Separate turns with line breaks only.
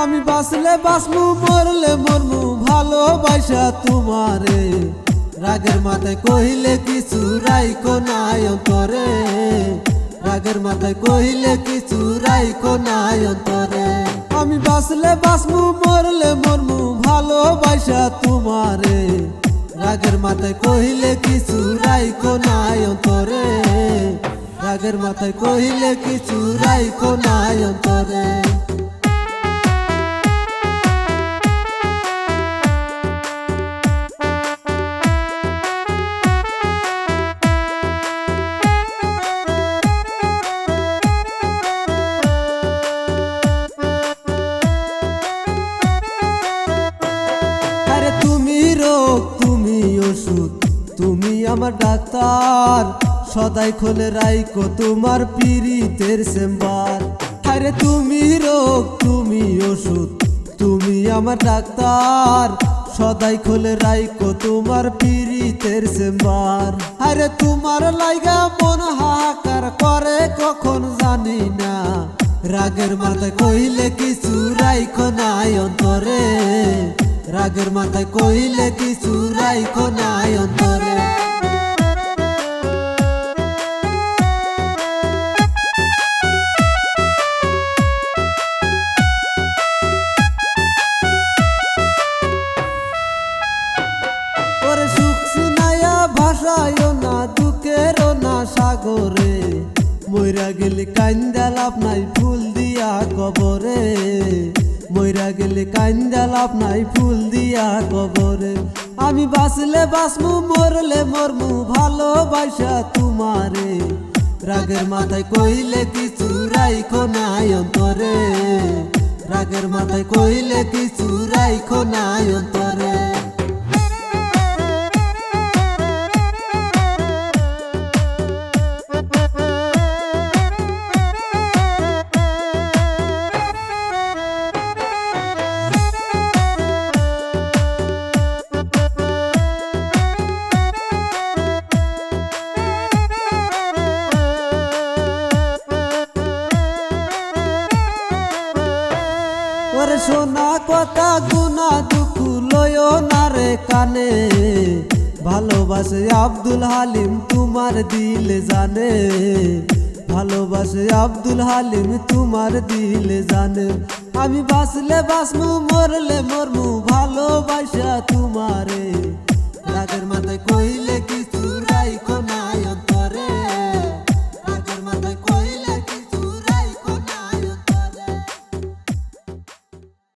আমি বাসলে বাসমু মরলে মরমু ভালোবাসা তোমারে। রাগের মাথায় কহিলে কিছু রাইকো নাই রাগের মাথায় কহিলে কিছু রাইকো নাই আমি বাসলে বাসমু মরলে মরমু ভালোবাসা তোমারে। রাগের মাথায় কহিলে কিছু রাইকো নাই রাগের মাথায় কহিলে কিছু রাইকো নাই তুমি আমার ডাক্তার। সদাই খোলে রাইকো তোমার পীড়িতের চেম্বার। আরে তুমি রোগ, তুমি ওষুধ, তুমি আমার ডাক্তার। সদাই খোলে রাইকো তোমার পীড়িতের চেম্বার। আরে তোমার লাইগা মন হাহাকার করে, কখন জানি না। রাগের মাথায় কইলে কিছু রাইখো নাই অন্তরে। রাগের মাথায় কইলে কিছু রাইখো নাই অন্তরে। ভাষায় না দুঃখের না সাগরে। মইরা গেলে কান্দা লাভ নাই ফুল দিয়া কবরে। মইরা গেলে কান্দা লাভ নাই ফুল দিয়া কবরে। আমি বাঁচলে বাঁচমু, মরলে মরমু, ভালোবাসা তোমারে। রাগের মাথায় কইলে কিছু রাইখো নাই অন্তরে। রাগের মাথায় কইলে কিছু রাইখো নাই অন্তরে। ওরে সোনা কথা গুনা দুঃখ লয় না রে কানে। ভালোবাসে আব্দুল হালিম তোমার দিলে জানে। ভালোবাসে আব্দুল হালিম তোমার দিলে জানে। আমি বাসলে বাসমু মরলে মরমু, ভালোবাসা তোমারে।